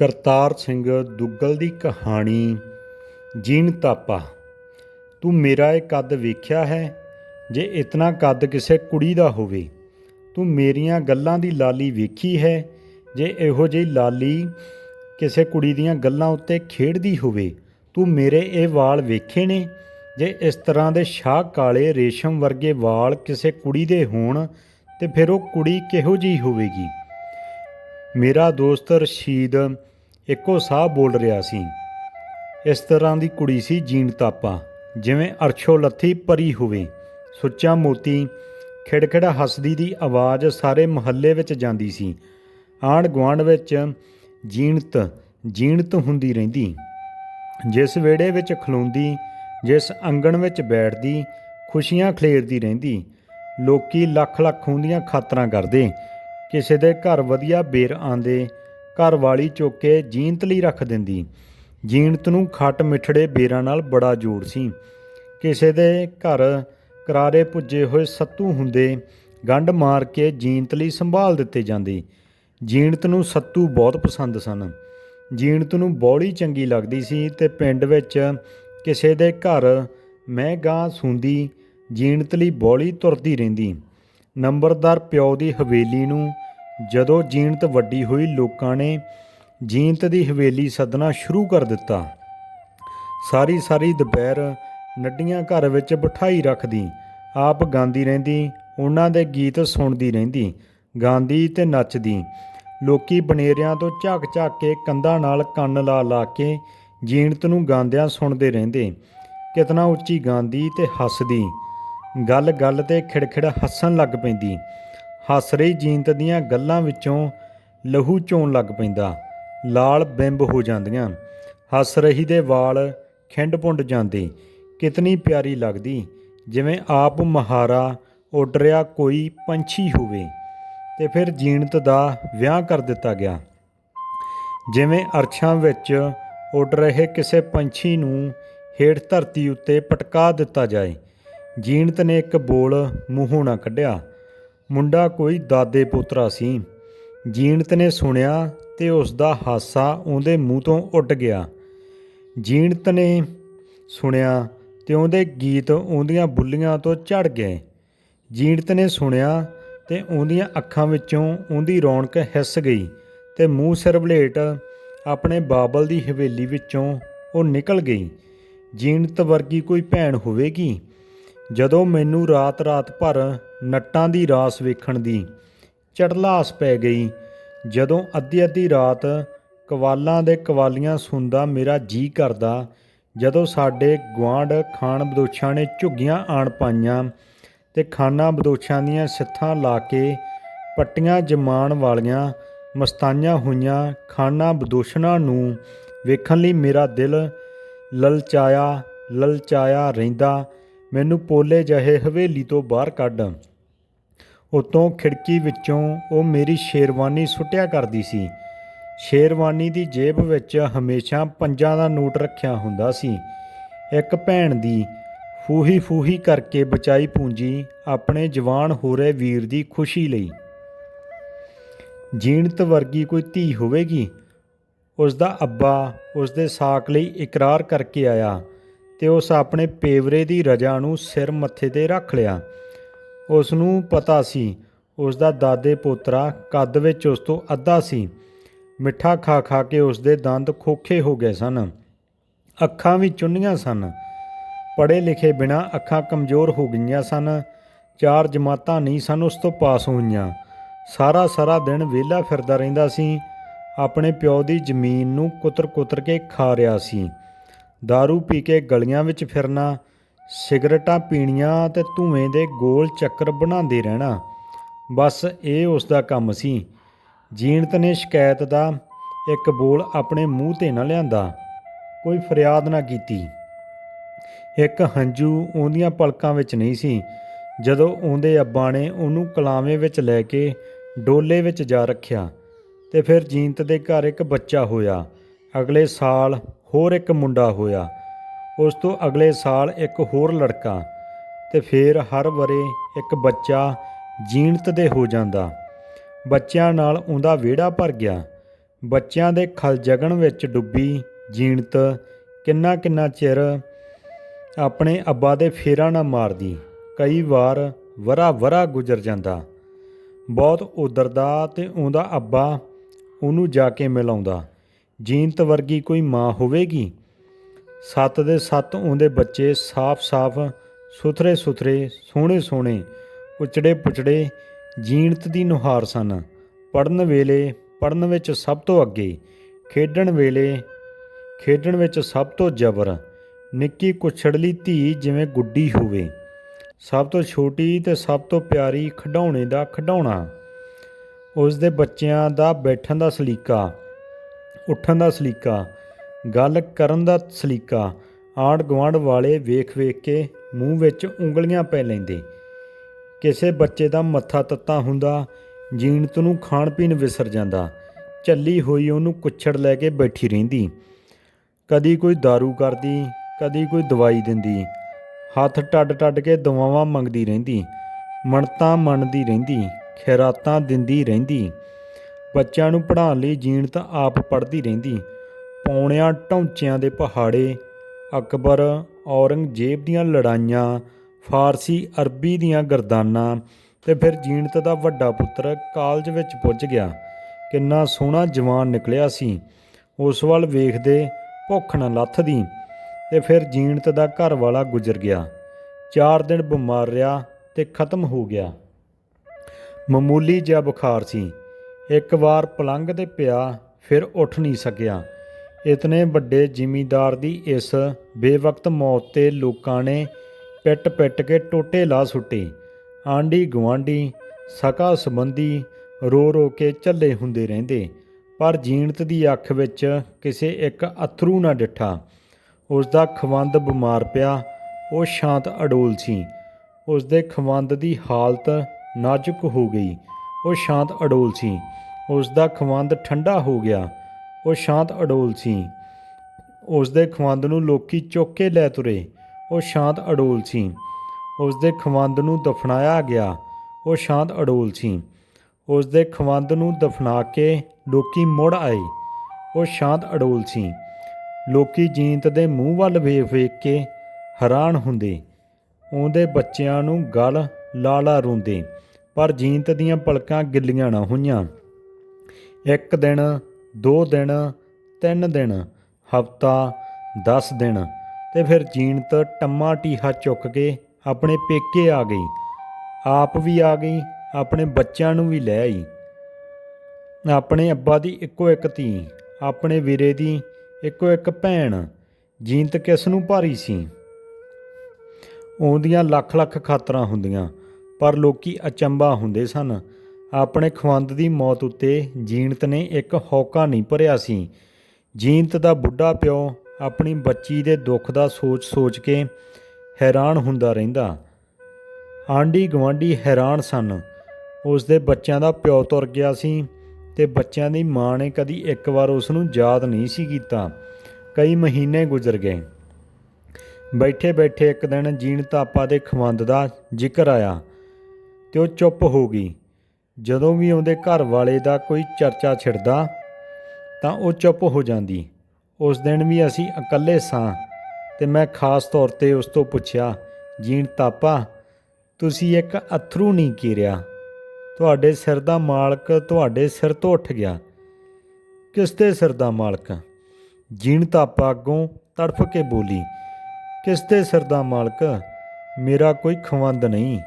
ਕਰਤਾਰ ਸਿੰਘ ਦੁੱਗਲ ਦੀ ਕਹਾਣੀ, ਜੀਣ ਤਾਪਾ। ਤੂੰ ਮੇਰਾ ਇਹ ਕੱਦ ਵੇਖਿਆ ਹੈ ਜੇ ਇਤਨਾ ਕੱਦ ਕਿਸੇ ਕੁੜੀ ਦਾ ਹੋਵੇ। ਤੂੰ ਮੇਰੀਆਂ ਗੱਲਾਂ ਦੀ ਲਾਲੀ ਵੇਖੀ ਹੈ ਜੇ ਇਹੋ ਜਿਹੀ ਲਾਲੀ ਕਿਸੇ ਕੁੜੀ ਦੀਆਂ ਗੱਲਾਂ ਉੱਤੇ ਖੇਡਦੀ ਹੋਵੇ। ਤੂੰ ਮੇਰੇ ਇਹ ਵਾਲ ਵੇਖੇ ਨੇ ਜੇ ਇਸ ਤਰ੍ਹਾਂ ਦੇ ਸ਼ਾਹ ਕਾਲੇ ਰੇਸ਼ਮ ਵਰਗੇ ਵਾਲ ਕਿਸੇ ਕੁੜੀ ਦੇ ਹੋਣ ਤੇ ਫਿਰ ਉਹ ਕੁੜੀ ਕਿਹੋ ਜਿਹੀ ਹੋਵੇਗੀ? ਮੇਰਾ ਦੋਸਤ ਰਸ਼ੀਦ ਇੱਕੋ ਸਾਹ ਬੋਲ ਰਿਹਾ ਸੀ। ਇਸ ਤਰ੍ਹਾਂ ਦੀ ਕੁੜੀ ਸੀ ਜੀਣ ਤਾਪਾ, ਜਿਵੇਂ ਅਰਸ਼ੋ ਲੱਥੀ ਪਰੀ ਹੋਵੇ। ਸੁੱਚਾ ਮੋਤੀ ਖਿੜਖਿੜ ਹੱਸਦੀ ਦੀ ਆਵਾਜ਼ ਸਾਰੇ ਮੁਹੱਲੇ ਵਿੱਚ ਜਾਂਦੀ ਸੀ। ਆਂਢ ਗੁਆਂਢ ਵਿੱਚ ਜੀਣਤ ਜੀਣਤ ਹੁੰਦੀ ਰਹਿੰਦੀ। ਜਿਸ ਵਿਹੜੇ ਵਿੱਚ ਖਲੋਂਦੀ, ਜਿਸ ਅੰਗਣ ਵਿੱਚ ਬੈਠਦੀ, ਖੁਸ਼ੀਆਂ ਖਲੇਰਦੀ ਰਹਿੰਦੀ। ਲੋਕੀ ਲੱਖ ਲੱਖ ਹੁੰਦੀਆਂ ਖਾਤਰਾਂ ਕਰਦੇ। ਕਿਸੇ ਦੇ ਘਰ ਵਧੀਆ ਬੇਰ ਆਂਦੇ ਘਰ ਵਾਲੀ ਚੁੱਕ ਕੇ ਜੀਨਤ ਲਈ ਰੱਖ ਦਿੰਦੀ। ਜੀਨਤ ਨੂੰ ਖੱਟ ਮਿੱਠੜੇ ਬੇਰਾਂ ਨਾਲ ਬੜਾ ਜੋੜ ਸੀ। ਕਿਸੇ ਦੇ ਘਰ ਕਰਾਰੇ ਪੁੱਜੇ ਹੋਏ ਸੱਤੂ ਹੁੰਦੇ ਗੰਢ ਮਾਰ ਕੇ ਜੀਨਤ ਲਈ ਸੰਭਾਲ ਦਿੱਤੇ ਜਾਂਦੇ। ਜੀਨਤ ਨੂੰ ਸੱਤੂ ਬਹੁਤ ਪਸੰਦ ਸਨ। ਜੀਨਤ ਨੂੰ ਬੌੜੀ ਚੰਗੀ ਲੱਗਦੀ ਸੀ ਤੇ ਪਿੰਡ ਵਿੱਚ ਕਿਸੇ ਦੇ ਘਰ ਮੈਂ ਗਾਂ ਸੁੰਦੀ ਜੀਨਤ ਲਈ ਬੌਲੀ ਤੁਰਦੀ ਰਹਿੰਦੀ। ਨੰਬਰਦਾਰ ਪਿਓ ਦੀ ਹਵੇਲੀ ਨੂੰ ਜਦੋਂ ਜੀਨਤ ਵੱਡੀ ਹੋਈ, ਲੋਕਾਂ ਨੇ ਜੀਨਤ ਦੀ ਹਵੇਲੀ ਸੱਦਣਾ ਸ਼ੁਰੂ ਕਰ ਦਿੱਤਾ। ਸਾਰੀ ਸਾਰੀ ਦੁਪਹਿਰ ਨੱਡੀਆਂ ਘਰ ਵਿੱਚ ਬਿਠਾਈ ਰੱਖਦੀ, ਆਪ ਗਾਉਂਦੀ ਰਹਿੰਦੀ, ਉਹਨਾਂ ਦੇ ਗੀਤ ਸੁਣਦੀ ਰਹਿੰਦੀ ਗਾਉਂਦੀ ਤੇ ਨੱਚਦੀ। ਲੋਕੀ ਬਨੇਰਿਆਂ ਤੋਂ ਝਾਕ ਝਾਕ ਕੇ ਕੰਧਾਂ ਨਾਲ ਕੰਨ ਲਾ ਲਾ ਕੇ ਜੀਨਤ ਨੂੰ ਗਾਉਂਦਿਆਂ ਸੁਣਦੇ ਰਹਿੰਦੇ। ਕਿਤਨਾ ਉੱਚੀ ਗਾਉਂਦੀ ਤੇ ਹੱਸਦੀ। ਗੱਲ ਗੱਲ ਤੇ ਖਿੜਖਿੜ ਹੱਸਣ ਲੱਗ ਪੈਂਦੀ। ਹੱਸ ਰਹੀ ਜੀਨਤ ਦੀਆਂ ਗੱਲਾਂ ਵਿੱਚੋਂ ਲਹੂ ਚੋਣ ਲੱਗ ਪੈਂਦਾ। ਲਾਲ ਬਿੰਬ ਹੋ ਜਾਂਦੀਆਂ। ਹੱਸ ਰਹੀ ਦੇ ਵਾਲ ਖਿੰਡ ਪੁੰਡ ਜਾਂਦੇ। ਕਿਤਨੀ ਪਿਆਰੀ ਲੱਗਦੀ। ਜਿਵੇਂ ਆਪ ਮਹਾਰਾ ਉੱਡ ਰਿਹਾ ਕੋਈ ਪੰਛੀ ਹੋਵੇ। ਤੇ ਫਿਰ ਜੀਨਤ ਦਾ ਵਿਆਹ ਕਰ ਦਿੱਤਾ ਗਿਆ। ਜਿਵੇਂ ਅਰਸ਼ਾਂ ਵਿੱਚ ਉੱਡ ਰਹੇ ਕਿਸੇ ਪੰਛੀ ਨੂੰ ਹੇਠ ਧਰਤੀ ਉੱਤੇ ਪਟਕਾ ਦਿੱਤਾ ਜਾਏ। ਜੀਨਤ ਨੇ ਇੱਕ ਬੋਲ ਮੂੰਹੋਂ ਨਾ ਕੱਢਿਆ। ਮੁੰਡਾ ਕੋਈ ਦਾਦੇ ਪੋਤਰਾ ਸੀ। ਜੀਨਤ ਨੇ ਸੁਣਿਆ ਤੇ ਉਸ ਦਾ ਹਾਸਾ ਉਹਦੇ ਮੂੰਹ ਤੋਂ ਉੱਡ ਗਿਆ। ਜੀਨਤ ਨੇ ਸੁਣਿਆ ਤੇ ਉਹਦੇ ਗੀਤ ਉਹਦੀਆਂ ਬੁੱਲੀਆਂ ਤੋਂ ਝੜ ਗਏ। ਜੀਨਤ ਨੇ ਸੁਣਿਆ ਤੇ ਉਹਦੀਆਂ ਅੱਖਾਂ ਵਿੱਚੋਂ ਉਹਦੀ ਰੌਣਕ ਹਿੱਸ ਗਈ ਤੇ ਮੂੰਹ ਸਿਰ ਵਲੇਟ ਆਪਣੇ ਬਾਬਲ ਦੀ ਹਵੇਲੀ ਵਿੱਚੋਂ ਉਹ ਨਿਕਲ ਗਈ। ਜੀਨਤ ਵਰਗੀ ਕੋਈ ਭੈਣ ਹੋਵੇਗੀ? ਜਦੋਂ ਮੈਨੂੰ ਰਾਤ-ਰਾਤ ਭਰ ਨੱਟਾਂ ਦੀ ਰਾਸ ਵੇਖਣ ਦੀ ਚੜਲਾਸ ਪੈ ਗਈ, ਜਦੋਂ ਅੱਧੀ-ਅੱਧੀ ਰਾਤ ਕਵਾਲਾਂ ਦੇ ਕਵਾਲੀਆਂ ਸੁਣਦਾ ਮੇਰਾ ਜੀ ਕਰਦਾ, ਜਦੋਂ ਸਾਡੇ ਗੁਆਂਢ ਖਾਨ ਬਦੋਛਾਂ ਨੇ ਝੁੱਗੀਆਂ ਆਣ ਪਾਈਆਂ ਤੇ ਖਾਨਾ ਬਦੋਛਾਂ ਦੀਆਂ ਸਿੱਥਾਂ ਲਾ ਕੇ ਪੱਟੀਆਂ ਜਮਾਨ ਵਾਲੀਆਂ ਮਸਤਾਈਆਂ ਹੋਈਆਂ ਖਾਨਾ ਬਦੋਸ਼ਨਾਂ ਨੂੰ ਵੇਖਣ ਲਈ ਮੇਰਾ ਦਿਲ ਲਲਚਾਇਆ ਲਲਚਾਇਆ ਰਹਿੰਦਾ ਮੈਨੂੰ ਪੋਲੇ ਜਹੇ ਹਵੇਲੀ ਤੋਂ ਬਾਹਰ ਕੱਢ। ਉਤੋਂ ਖਿੜਕੀ ਵਿੱਚੋਂ ਉਹ ਮੇਰੀ ਸ਼ੇਰਵਾਨੀ ਸੁੱਟਿਆ ਕਰਦੀ ਸੀ। ਸ਼ੇਰਵਾਨੀ ਦੀ ਜੇਬ ਵਿੱਚ ਹਮੇਸ਼ਾ ਪੰਜਾਂ ਦਾ ਨੋਟ ਰੱਖਿਆ ਹੁੰਦਾ ਸੀ। ਇੱਕ ਭੈਣ ਦੀ ਫੂਹੀ ਫੂਹੀ ਕਰਕੇ ਬਚਾਈ ਪੂੰਜੀ ਆਪਣੇ ਜਵਾਨ ਹੋ ਰਹੇ ਵੀਰ ਦੀ ਖੁਸ਼ੀ ਲਈ। ਜੀਣਤ ਵਰਗੀ ਕੋਈ ਧੀ ਹੋਵੇਗੀ? ਉਸ ਦਾ ਅੱਬਾ ਉਸ ਦੇ ਸਾਕ ਲਈ ਇਕਰਾਰ ਕਰਕੇ ਆਇਆ। ਤੇ ਉਸ ਆਪਣੇ ਪੇਵਰੇ ਦੀ ਰਜਾ ਨੂੰ ਸਿਰ ਮੱਥੇ ਤੇ ਰੱਖ ਲਿਆ। ਉਸ ਨੂੰ ਪਤਾ ਸੀ ਉਸ ਦਾ ਦਾਦੇ ਪੋਤਰਾ ਕੱਦ ਵਿੱਚ ਉਸ ਤੋਂ ਅੱਧਾ ਸੀ। ਮਿੱਠਾ ਖਾ ਖਾ ਕੇ ਉਸ ਦੇ ਦੰਦ ਖੋਖੇ ਹੋ ਗਏ ਸਨ। ਅੱਖਾਂ ਵੀ ਚੁੰਨੀਆਂ ਸਨ। ਪੜ੍ਹੇ ਲਿਖੇ ਬਿਨਾ ਅੱਖਾਂ ਕਮਜ਼ੋਰ ਹੋ ਗਈਆਂ ਸਨ। ਚਾਰ ਜਮਾਤਾਂ ਨਹੀਂ ਸਨ ਉਸ ਤੋਂ ਪਾਸ ਹੋਈਆਂ। ਸਾਰਾ ਸਾਰਾ ਦਿਨ ਵਿਹਲਾ ਫਿਰਦਾ ਰਹਿੰਦਾ ਸੀ। ਆਪਣੇ ਪਿਓ ਦੀ ਜ਼ਮੀਨ ਨੂੰ ਕੁਤਰ-ਕੁਤਰ ਕੇ ਖਾ ਰਿਹਾ ਸੀ। दारू ਪੀ ਕੇ ਗਲੀਆਂ ਵਿੱਚ ਫਿਰਨਾ ਸਿਗਰਟਾਂ ਪੀਣੀਆਂ ਤੇ ਧੂਏ ਦੇ ਗੋਲ ਚੱਕਰ ਬਣਾਉਂਦੇ ਰਹਿਣਾ ਬਸ ਇਹ ਉਸ ਦਾ ਕੰਮ ਸੀ ਜੀਨਤ ਨੇ ਸ਼ਿਕਾਇਤ ਦਾ ਇੱਕ ਬੋਲ ਆਪਣੇ ਮੂੰਹ ਤੇ ਨਾ ਲਿਆਂਦਾ ਕੋਈ ਫਰਿਆਦ ਨਾ ਕੀਤੀ ਇੱਕ ਹੰਝੂ ਉਹਦੀਆਂ ਪਲਕਾਂ ਵਿੱਚ ਨਹੀਂ ਸੀ ਜਦੋਂ ਉਹਦੇ ਅੱਬਾ ਨੇ ਉਹਨੂੰ ਕਲਾਵੇਂ ਵਿੱਚ ਲੈ ਕੇ ਡੋਲੇ ਵਿੱਚ ਜਾ ਰੱਖਿਆ ਤੇ ਫਿਰ ਜੀਨਤ ਦੇ ਘਰ ਇੱਕ ਬੱਚਾ ਹੋਇਆ ਅਗਲੇ ਸਾਲ ਹੋਰ ਇੱਕ ਮੁੰਡਾ ਹੋਇਆ। ਉਸ ਤੋਂ ਅਗਲੇ ਸਾਲ ਇੱਕ ਹੋਰ ਲੜਕਾ ਤੇ ਫਿਰ ਹਰ ਵਰੇ ਇੱਕ ਬੱਚਾ ਜੀਣਤ ਦੇ ਹੋ ਜਾਂਦਾ। ਬੱਚਿਆਂ ਨਾਲ ਉਹਦਾ ਵਿਹੜਾ ਭਰ ਗਿਆ। ਬੱਚਿਆਂ ਦੇ ਖਲ ਜਗਣ ਵਿੱਚ ਡੁੱਬੀ ਜੀਣਤ ਕਿੰਨਾ ਕਿੰਨਾ ਚਿਰ ਆਪਣੇ ਅੱਬਾ ਦੇ ਫੇਰਾ ਨਾ ਮਾਰਦੀ। ਕਈ ਵਾਰ ਵਰਾ ਵਰਾ ਗੁਜ਼ਰ ਜਾਂਦਾ। ਬਹੁਤ ਉਦਰਦਾ ਤੇ ਉਹਦਾ ਅੱਬਾ ਉਹਨੂੰ ਜਾ ਕੇ ਮਿਲਾਉਂਦਾ। ਜੀਨਤ ਵਰਗੀ ਕੋਈ ਮਾਂ ਹੋਵੇਗੀ? ਸੱਤ ਦੇ ਸੱਤ ਉਹਦੇ ਬੱਚੇ ਸਾਫ਼-ਸਾਫ਼ ਸੁਥਰੇ ਸੁਥਰੇ, ਸੋਹਣੇ ਸੋਹਣੇ, ਉਚੜੇ ਪੁਚੜੇ ਜੀਨਤ ਦੀ ਨੁਹਾਰ ਸਨ। ਪੜਨ ਵੇਲੇ ਪੜਨ ਵਿੱਚ ਸਭ ਤੋਂ ਅੱਗੇ, ਖੇਡਣ ਵੇਲੇ, ਖੇਡਣ ਵਿੱਚ ਸਭ ਤੋਂ ਜ਼ਬਰ, ਨਿੱਕੀ ਕੁਛੜਲੀ ਧੀ ਜਿਵੇਂ ਗੁੱਡੀ ਹੋਵੇ। ਸਭ ਤੋਂ ਛੋਟੀ ਤੇ ਸਭ ਤੋਂ ਪਿਆਰੀ ਖਿਡੌਣੇ ਦਾ ਖਿਡੌਣਾ। ਉਸ ਦੇ ਬੱਚਿਆਂ ਦਾ ਬੈਠਣ ਦਾ ਸਲੀਕਾ ਉੱਠਣ ਦਾ ਸਲੀਕਾ, ਗੱਲ ਕਰਨ ਦਾ ਸਲੀਕਾ ਆਂਢ ਗੁਆਂਢ ਵਾਲੇ ਵੇਖ ਵੇਖ ਕੇ ਮੂੰਹ ਵਿੱਚ ਉਂਗਲੀਆਂ ਪੈ ਲੈਂਦੇ। ਕਿਸੇ ਬੱਚੇ ਦਾ ਮੱਥਾ ਤੱਤਾ ਹੁੰਦਾ, ਜੀਣਤ ਨੂੰ ਖਾਣ ਪੀਣ ਵਿਸਰ ਜਾਂਦਾ ਚੱਲੀ ਹੋਈ ਉਹਨੂੰ ਕੁੱਛੜ ਲੈ ਕੇ ਬੈਠੀ ਰਹਿੰਦੀ। ਕਦੀ ਕੋਈ दारू ਕਰਦੀ, ਕਦੀ ਕੋਈ ਦਵਾਈ ਦਿੰਦੀ, ਹੱਥ ਟੱਡ ਟੱਡ ਕੇ ਦਵਾਵਾਂ ਮੰਗਦੀ ਰਹਿੰਦੀ ਮਣਤਾਂ ਮੰਨਦੀ ਰਹਿੰਦੀ, ਖੈਰਾਤਾਂ ਦਿੰਦੀ ਰਹਿੰਦੀ। ਬੱਚਿਆਂ ਨੂੰ ਪੜ੍ਹਾਉਣ ਲਈ ਜੀਣਤ ਆਪ ਪੜ੍ਹਦੀ ਰਹਿੰਦੀ। ਪੌਣਿਆਂ ਢੌਂਚਿਆਂ ਦੇ ਪਹਾੜੇ, ਅਕਬਰ, ਔਰੰਗਜ਼ੇਬ ਦੀਆਂ ਲੜਾਈਆਂ, ਫਾਰਸੀ, ਅਰਬੀ ਦੀਆਂ ਗਰਦਾਨਾਂ ਤੇ ਫਿਰ ਜੀਣਤ ਦਾ ਵੱਡਾ ਪੁੱਤਰ ਕਾਲਜ ਵਿੱਚ ਪੁੱਜ ਗਿਆ। ਕਿੰਨਾ ਸੋਹਣਾ ਜਵਾਨ ਨਿਕਲਿਆ ਸੀ। ਉਸ ਵੱਲ ਵੇਖਦੇ ਭੁੱਖ ਨਾ ਲੱਥਦੀ ਤੇ ਫਿਰ ਜੀਣਤ ਦਾ ਘਰ ਵਾਲਾ ਗੁਜ਼ਰ ਗਿਆ। ਚਾਰ ਦਿਨ ਬਿਮਾਰ ਰਿਹਾ ਤੇ ਖਤਮ ਹੋ ਗਿਆ। ਮਾਮੂਲੀ ਜਿਹਾ ਬੁਖਾਰ ਸੀ। ਇੱਕ ਵਾਰ ਪਲੰਗ ਤੇ ਪਿਆ, ਫਿਰ ਉੱਠ ਨਹੀਂ ਸਕਿਆ। ਇਤਨੇ ਵੱਡੇ ਜ਼ਿਮੀਂਦਾਰ ਦੀ ਇਸ ਬੇਵਕਤ ਮੌਤ ਤੇ ਲੋਕਾਂ ਨੇ ਪਿੱਟ ਪਿੱਟ ਕੇ ਟੋਟੇ ਲਾ ਸੁੱਟੇ। ਆਂਢੀ ਗੁਆਂਢੀ, ਸਕਾ ਸੰਬੰਧੀ ਰੋ ਰੋ ਕੇ ਝੱਲੇ ਹੁੰਦੇ ਰਹਿੰਦੇ, ਪਰ ਜੀਣਤ ਦੀ ਅੱਖ ਵਿੱਚ ਕਿਸੇ ਇੱਕ ਅਥਰੂ ਨਾ ਡਿੱਠਾ। ਉਸ ਦਾ ਖਵੰਦ ਬਿਮਾਰ ਪਿਆ, ਉਹ ਸ਼ਾਂਤ ਅਡੋਲ ਸੀ। ਉਸ ਦੇ ਖਵੰਦ ਦੀ ਹਾਲਤ ਨਾਜ਼ੁਕ ਹੋ ਗਈ। ਉਹ ਸ਼ਾਂਤ ਅਡੋਲ ਸੀ। ਉਸ ਦਾ ਖਵੰਦ ਠੰਡਾ ਹੋ ਗਿਆ। ਉਹ ਸ਼ਾਂਤ ਅਡੋਲ ਸੀ। ਉਸ ਦੇ ਖਵੰਦ ਨੂੰ ਲੋਕੀ ਚੁੱਕ ਕੇ ਲੈ ਤੁਰੇ। ਉਹ ਸ਼ਾਂਤ ਅਡੋਲ ਸੀ। ਉਸ ਦੇ ਖਵੰਦ ਨੂੰ ਦਫਨਾਇਆ ਗਿਆ। ਉਹ ਸ਼ਾਂਤ ਅਡੋਲ ਸੀ। ਉਸ ਦੇ ਖਵੰਦ ਨੂੰ ਦਫਨਾ ਕੇ ਲੋਕੀ ਮੁੜ ਆਏ। ਉਹ ਸ਼ਾਂਤ ਅਡੋਲ ਸੀ। ਲੋਕੀ ਜੀਨਤ ਦੇ ਮੂੰਹ ਵੱਲ ਵੇਖ ਵੇਖ ਕੇ ਹੈਰਾਨ ਹੁੰਦੇ। ਉਹਦੇ ਬੱਚਿਆਂ ਨੂੰ ਗਲ ਲਾਲਾ ਰੋਂਦੇ। ਪਰ ਜੀਨਤ ਦੀਆਂ ਪਲਕਾਂ ਗਿੱਲੀਆਂ ਨਾ ਹੋਈਆਂ। ਇੱਕ ਦਿਨ, ਦੋ ਦਿਨ, ਤਿੰਨ ਦਿਨ, ਹਫਤਾ 10 ਦਿਨ ਤੇ ਫਿਰ ਜੀਨਤ ਟੰਮਾ ਟੀਹਾ ਚੁੱਕ ਕੇ ਆਪਣੇ ਪੇਕੇ ਆ ਗਈ। ਆਪ ਵੀ ਆ ਗਈ, ਆਪਣੇ ਬੱਚਿਆਂ ਨੂੰ ਵੀ ਲੈ ਆਈ। ਆਪਣੇ ਅੱਬਾ ਦੀ ਇੱਕੋ ਇੱਕ ਧੀ, ਆਪਣੇ ਵੀਰੇ ਦੀ ਇੱਕੋ ਇੱਕ ਭੈਣ ਜੀਨਤ ਕਿਸ ਨੂੰ ਭਾਰੀ ਸੀ? ਉਹਦੀਆਂ ਲੱਖ ਲੱਖ ਖਾਤਰਾਂ ਹੁੰਦੀਆਂ। ਪਰ ਲੋਕੀ ਅਚੰਬਾ ਹੁੰਦੇ ਸਨ। ਆਪਣੇ ਖਵੰਦ ਦੀ ਮੌਤ ਉੱਤੇ ਜੀਨਤ ਨੇ ਇੱਕ ਹੌਕਾ ਨਹੀਂ ਭਰਿਆ ਸੀ। ਜੀਨਤ ਦਾ ਬੁੱਢਾ ਪਿਓ ਆਪਣੀ ਬੱਚੀ ਦੇ ਦੁੱਖ ਦਾ ਸੋਚ-ਸੋਚ ਕੇ ਹੈਰਾਨ ਹੁੰਦਾ ਰਹਿੰਦਾ। ਆਂਢੀ ਗਵਾਂਢੀ ਹੈਰਾਨ ਸਨ। ਉਸ ਦੇ ਬੱਚਿਆਂ ਦਾ ਪਿਓ ਤੁਰ ਗਿਆ ਸੀ ਤੇ ਬੱਚਿਆਂ ਦੀ ਮਾਂ ਨੇ ਕਦੀ ਇੱਕ ਵਾਰ ਉਸ ਨੂੰ ਯਾਦ ਨਹੀਂ ਸੀ ਕੀਤਾ। ਕਈ ਮਹੀਨੇ ਗੁਜ਼ਰ ਗਏ। ਬੈਠੇ ਬੈਠੇ ਇੱਕ ਦਿਨ ਜੀਨਤ ਆਪਾ ਦੇ ਖਵੰਦ ਦਾ ਜ਼ਿਕਰ ਆਇਆ। ਤੇ ਉਹ ਚੁੱਪ ਹੋ ਗਈ। ਜਦੋਂ ਵੀ ਉਹਦੇ ਘਰ ਵਾਲੇ ਦਾ ਕੋਈ ਚਰਚਾ ਛਿੜਦਾ, ਤਾਂ ਉਹ ਚੁੱਪ ਹੋ ਜਾਂਦੀ। ਉਸ ਦਿਨ ਵੀ ਅਸੀਂ ਇਕੱਲੇ ਸਾਂ ਤੇ ਮੈਂ ਖਾਸ ਤੌਰ ਤੇ ਉਸ ਤੋਂ ਪੁੱਛਿਆ, ਜੀਣ ਤਾਪਾ, ਤੁਸੀਂ ਇੱਕ ਅਥਰੂ ਨਹੀਂ ਕੀਰਿਆ? ਤੁਹਾਡੇ ਸਿਰ ਦਾ ਮਾਲਕ ਤੁਹਾਡੇ ਸਿਰ ਤੋਂ ਉੱਠ ਗਿਆ। ਕਿਸ ਦੇ ਸਿਰ ਦਾ ਮਾਲਕ? ਜੀਣ ਤਾਪਾ ਅੱਗੋਂ ਤੜਫ ਕੇ ਬੋਲੀ, ਕਿਸ ਦੇ ਸਿਰ ਦਾ ਮਾਲਕ? ਮੇਰਾ ਕੋਈ ਖਵੰਦ ਨਹੀਂ।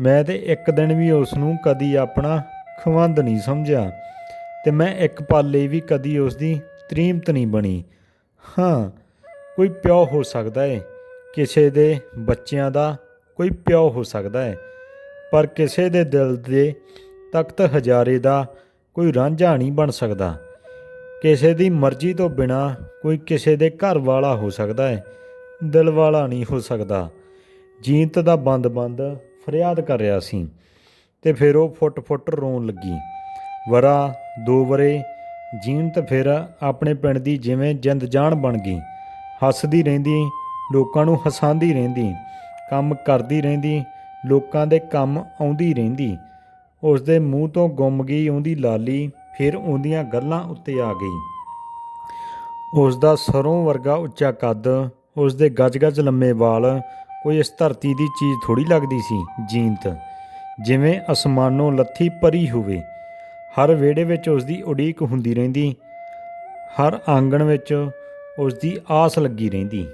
ਮੈਂ ਤੇ ਇੱਕ ਦਿਨ ਵੀ ਉਸ ਨੂੰ ਕਦੀ ਆਪਣਾ ਖਵੰਦ ਨਹੀਂ ਸਮਝਿਆ ਤੇ ਮੈਂ ਇੱਕ ਪਲ ਲਈ ਵੀ ਕਦੀ ਉਸ ਦੀ ਤ੍ਰੀਮਤ ਨਹੀਂ ਬਣੀ। ਹਾਂ, ਕੋਈ ਪਿਓ ਹੋ ਸਕਦਾ ਹੈ ਕਿਸੇ ਦੇ ਬੱਚਿਆਂ ਦਾ ਕੋਈ ਪਿਓ ਹੋ ਸਕਦਾ ਹੈ ਪਰ ਕਿਸੇ ਦੇ ਦਿਲ ਦੇ ਤਖਤ ਹਜ਼ਾਰੇ ਦਾ ਕੋਈ ਰਾਂਝਾ ਨਹੀਂ ਬਣ ਸਕਦਾ। ਕਿਸੇ ਦੀ ਮਰਜ਼ੀ ਤੋਂ ਬਿਨਾ ਕੋਈ ਕਿਸੇ ਦੇ ਘਰ ਵਾਲਾ ਹੋ ਸਕਦਾ ਹੈ ਦਿਲ ਵਾਲਾ ਨਹੀਂ ਹੋ ਸਕਦਾ। ਜੀਨਤ ਦਾ ਬੰਦ-ਬੰਦ ਫਰਿਆਦ ਕਰ ਰਿਹਾ ਸੀ ਤੇ ਫਿਰ ਉਹ ਫੁੱਟ-ਫੁੱਟ ਰੋਣ ਲੱਗੀ। ਵਰਾ, ਦੋ ਵਰੇ ਜੀਨਤ ਫਿਰ ਆਪਣੇ ਪਿੰਡ ਦੀ ਜਿਵੇਂ ਜਿੰਦ ਜਾਨ ਬਣ ਗਈ। ਹੱਸਦੀ ਰਹਿੰਦੀ, ਲੋਕਾਂ ਨੂੰ ਹਸਾਉਂਦੀ ਰਹਿੰਦੀ, ਕੰਮ ਕਰਦੀ ਰਹਿੰਦੀ, ਲੋਕਾਂ ਦੇ ਕੰਮ ਆਉਂਦੀ ਰਹਿੰਦੀ। ਉਸ ਦੇ ਮੂੰਹ ਤੋਂ ਗੁੰਮ ਗਈ ਉਹਦੀ ਲਾਲੀ, ਫਿਰ ਉਹਦੀਆਂ ਗੱਲਾਂ ਉੱਤੇ ਆ ਗਈ। ਉਸ ਦਾ ਸਰੋਂ ਵਰਗਾ ਉੱਚਾ ਕੱਦ ਉਸ ਦੇ ਗੱਜ-ਗੱਜ ਲੰਮੇ ਵਾਲ ਕੋਈ ਇਸ ਧਰਤੀ ਦੀ ਚੀਜ਼ ਥੋੜੀ ਲੱਗਦੀ ਸੀ ਜੀਨਤ ਜਿਵੇਂ ਅਸਮਾਨੋਂ ਲੱਥੀ ਪਰੀ ਹੋਵੇ। ਹਰ ਵਿਹੜੇ ਵਿੱਚ ਉਸ ਦੀ ਉਡੀਕ ਹੁੰਦੀ ਰਹਿੰਦੀ। ਹਰ ਆਂਗਣ ਵਿੱਚ ਉਸ ਦੀ ਆਸ ਲੱਗੀ ਰਹਿੰਦੀ।